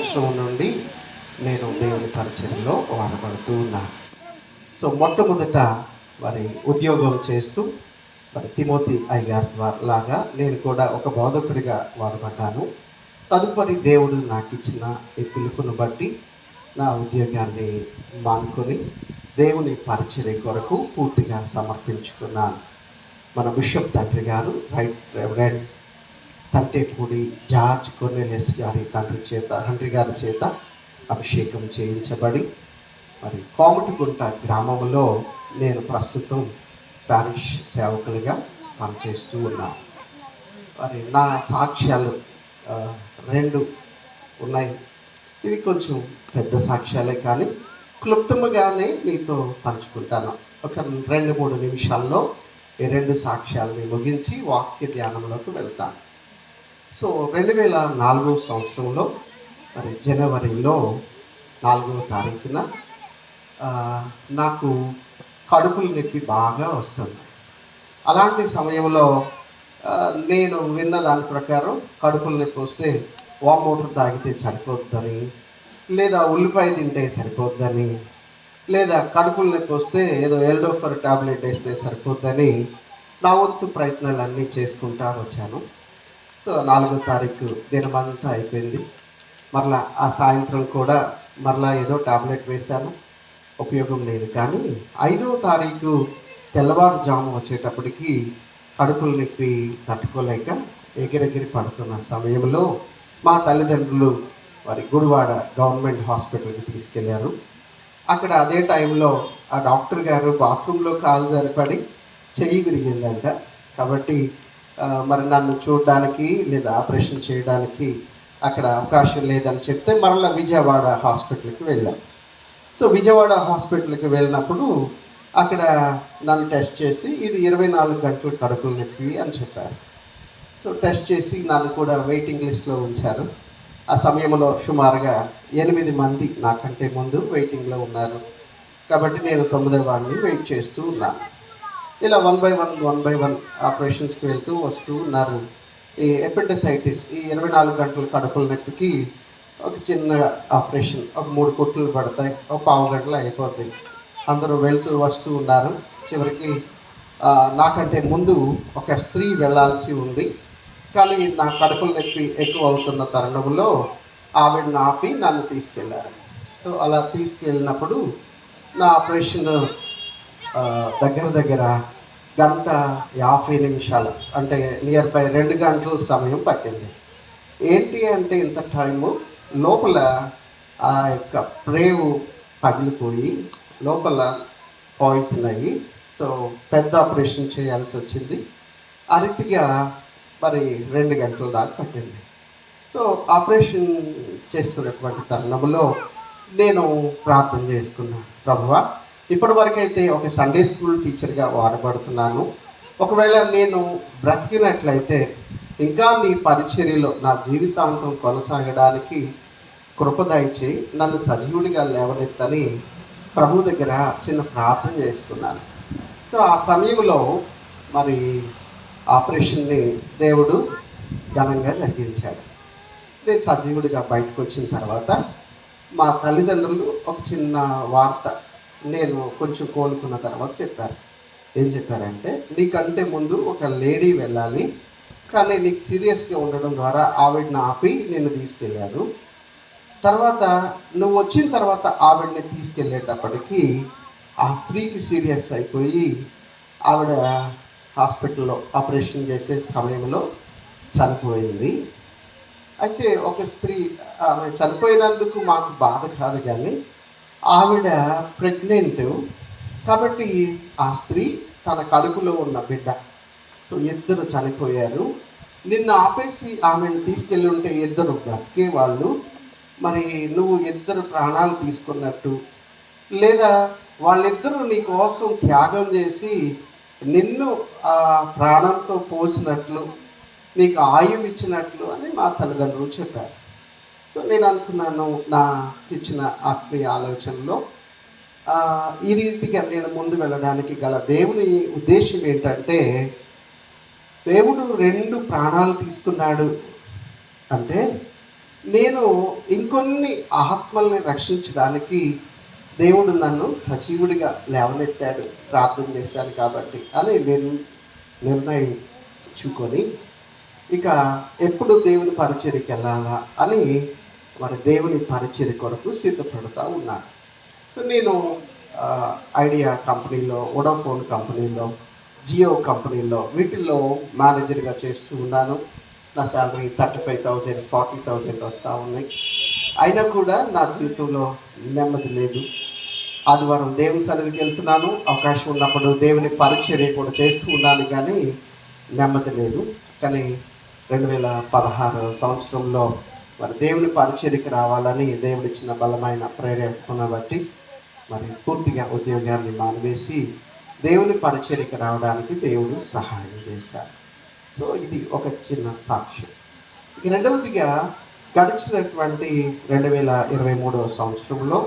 సంవత్సరం నుండి నేను దేవుని పరిచయంలో వాడబడుతూ ఉన్నాను సో మొట్టమొదట మరి ఉద్యోగం చేస్తూ మరి తిమోతి అయ్యార్ లాగా నేను కూడా ఒక బోధకుడిగా వాడబడ్డాను. తదుపరి దేవుడు నాకు ఇచ్చిన ఈ పిలుపును బట్టి నా ఉద్యోగాన్ని మానుకొని దేవుని పరిచర్య కొరకు పూర్తిగా సమర్పించుకున్నాను. మన బిషప్ తండ్రి గారు right reverend Tantepudi George Cornelius గారి తండ్రి చేత తండ్రి గారి చేత అభిషేకం చేయించబడి మరి కోమటిగుంట గ్రామంలో నేను ప్రస్తుతం ప్యారిష్ సేవకులుగా పనిచేస్తూ ఉన్నాను మరి నా సాక్ష్యాలు రెండు ఉన్నాయి. ఇవి కొంచెం పెద్ద సాక్ష్యాలే కానీ క్లుప్తముగానే మీతో పంచుకుంటాను. ఒక రెండు మూడు నిమిషాల్లో ఈ రెండు సాక్ష్యాలని ముగించి వాక్య ధ్యానంలోకి వెళ్తాను. సో రెండు వేల నాలుగో సంవత్సరంలో మరి జనవరిలో నాలుగవ తారీఖున నాకు కడుపులు నొప్పి బాగా వస్తుంది. అలాంటి సమయంలో నేను విన్న దాని ప్రకారం కడుపులు నొప్పి వస్తే వామ్ వాటర్ తాగితే సరిపోద్దని లేదా ఉల్లిపాయ తింటే సరిపోద్దని లేదా కడుపులు నొప్పి వస్తే ఏదో ఎల్డోఫర్ టాబ్లెట్ వేస్తే సరిపోద్దని నా వంతు ప్రయత్నాలన్నీ చేసుకుంటా వచ్చాను. సో నాలుగో తారీఖు దినమంతా అయిపోయింది. మరలా ఆ సాయంత్రం కూడా మరలా ఏదో టాబ్లెట్ వేశాను. ఉపయోగం లేదు. కానీ ఐదవ తారీఖు తెల్లవారుజాము వచ్చేటప్పటికి కడుపులు నొప్పి తట్టుకోలేక ఎగిరెగిరి పడుతున్న సమయంలో మా తల్లిదండ్రులు వారి గుడివాడ గవర్నమెంట్ హాస్పిటల్కి తీసుకెళ్ళారు. అక్కడ అదే టైంలో ఆ డాక్టర్ గారు బాత్రూంలో కాలు జరిపడి చెయ్యి విరిగిందంట. కాబట్టి మరి నన్ను చూడడానికి లేదా ఆపరేషన్ చేయడానికి అక్కడ అవకాశం లేదని చెప్తే మరలా విజయవాడ హాస్పిటల్కి వెళ్ళాం. సో విజయవాడ హాస్పిటల్కి వెళ్ళినప్పుడు అక్కడ నన్ను టెస్ట్ చేసి ఇది ఇరవై నాలుగు గంటలు కడుపులు నొప్పి అని చెప్పారు. సో టెస్ట్ చేసి నన్ను కూడా వెయిటింగ్ లిస్ట్లో ఉంచారు. ఆ సమయంలో సుమారుగా ఎనిమిది మంది నాకంటే ముందు వెయిటింగ్లో ఉన్నారు. కాబట్టి నేను తొమ్మిదో వాడిని వెయిట్ చేస్తూ ఉన్నాను. ఇలా one by one one by one ఆపరేషన్స్కి వెళ్తూ వస్తూ ఉన్నారు. ఈ ఎపెండిసైటిస్ ఈ ఇరవై నాలుగు గంటల కడుపుల నొప్పికి ఒక చిన్న ఆపరేషన్ ఒక మూడు కుట్లు పడతాయి ఒక పావు గంటలు అయిపోతాయి అందరూ వెళ్తూ వస్తూ ఉన్నారు. చివరికి నాకంటే ముందు ఒక స్త్రీ వెళ్ళాల్సి ఉంది. కానీ నా కడుపుల నొప్పి ఎక్కువ అవుతున్న తరుణంలో ఆవిడని ఆపి నన్ను తీసుకెళ్ళారు సో అలా తీసుకెళ్ళినప్పుడు నా ఆపరేషన్ దగ్గర దగ్గర గంట యాభై నిమిషాలు అంటే నియర్ బై రెండు గంటల సమయం పట్టింది. ఏంటి అంటే ఇంత టైము? లోపల ఆ యొక్క ప్రేవు పగిలిపోయి లోపల పాయిజన్ అయ్యి సో పెద్ద ఆపరేషన్ చేయాల్సి వచ్చింది. ఆ రీతిగా మరి రెండు గంటల దాకా పట్టింది. సో ఆపరేషన్ చేస్తున్నటువంటి తరుణంలో నేను ప్రార్థన చేసుకున్నాను ప్రభువా ఇప్పటి వరకైతే ఒక సండే స్కూల్ టీచర్గా వాడబడుతున్నాను. ఒకవేళ నేను బ్రతికినట్లయితే ఇంకా నీ పరిచర్యలో నా జీవితాంతం కొనసాగడానికి కృపదయచి నన్ను సజీవుడిగా లేవనెత్తని ప్రభు దగ్గర చిన్న ప్రార్థన చేసుకున్నాను. సో ఆ సమయంలో మరి ఆపరేషన్ని దేవుడు ఘనంగా జరిగించాడు. నేను సజీవుడిగా బయటకు వచ్చిన తర్వాత మా తల్లిదండ్రులు ఒక చిన్న వార్త నేను కొంచెం కోలుకున్న తర్వాత చెప్పారు ఏం చెప్పారంటే నీకంటే ముందు ఒక లేడీ వెళ్ళాలి కానీ నీకు సీరియస్గా ఉండడం ద్వారా ఆవిడని ఆపి నిన్ను తీసుకెళ్ళారు తర్వాత నువ్వు వచ్చిన తర్వాత ఆవిడని తీసుకెళ్ళేటప్పటికీ ఆ స్త్రీకి సీరియస్ అయిపోయి ఆవిడ హాస్పిటల్లో ఆపరేషన్ చేసే సమయంలో చనిపోయింది. అయితే ఒక స్త్రీ ఆమె చనిపోయినందుకు మాకు బాధ కాదు కానీ ఆవిడ ప్రెగ్నెంట్ కాబట్టి ఆ స్త్రీ తన కడుపులో ఉన్న బిడ్డ. సో ఇద్దరు చనిపోయారు. నిన్ను ఆపేసి ఆమెను తీసుకెళ్ళి ఉంటే ఇద్దరు బ్రతికే వాళ్ళు. మరి నువ్వు ఇద్దరు ప్రాణాలు తీసుకున్నట్టు. లేదా వాళ్ళిద్దరూ నీ కోసం త్యాగం చేసి నిన్ను ఆ ప్రాణంతో పోసినట్లు నీకు ఆయువు ఇచ్చినట్లు అని మా తల్లిదండ్రులు చెప్పారు. సో నేను అనుకున్నాను నా ఇచ్చిన ఆత్మీయ ఆలోచనలో ఈ రీతిగా నేను ముందు వెళ్ళడానికి గల దేవుని ఉద్దేశం ఏంటంటే దేవుడు రెండు ప్రాణాలు తీసుకున్నాడు అంటే నేను ఇంకొన్ని ఆత్మల్ని రక్షించడానికి దేవుడు నన్ను సజీవుడిగా లేవనెత్తాడు ప్రార్థన చేశాను కాబట్టి అని నేను నిర్ణయించుకొని ఇక ఎప్పుడు దేవుని పరిచయకి వెళ్ళాలా అని మరి దేవుని పరిచయం కొరకు సిద్ధపడుతూ ఉన్నాను సో నేను ఐడియా కంపెనీలో వోడాఫోన్ కంపెనీలో జియో కంపెనీలో వీటిల్లో మేనేజర్గా చేస్తూ ఉన్నాను. నా salary thirty five thousand forty thousand వస్తూ ఉన్నాయి. అయినా కూడా నా జీవితంలో నెమ్మది లేదు. ఆదివారం దేవుని సన్నిధికి వెళ్తున్నాను. అవకాశం ఉన్నప్పుడు దేవుని పరిచర్య కూడా చేస్తూ ఉన్నాను కానీ నెమ్మది లేదు. కానీ రెండు వేల పదహారు సంవత్సరంలో మరి దేవుని పరిచర్యకి రావాలని దేవుడిచ్చిన బలమైన ప్రేరేపణ బట్టి మరి పూర్తిగా ఉద్యోగాన్ని మానివేసి దేవుని పరిచర్యకి రావడానికి దేవుడు సహాయం చేశారు సో ఇది ఒక చిన్న సాక్ష్యం. ఇక రెండవదిగా గడిచినటువంటి రెండు వేల ఇరవై మూడవ సంవత్సరంలో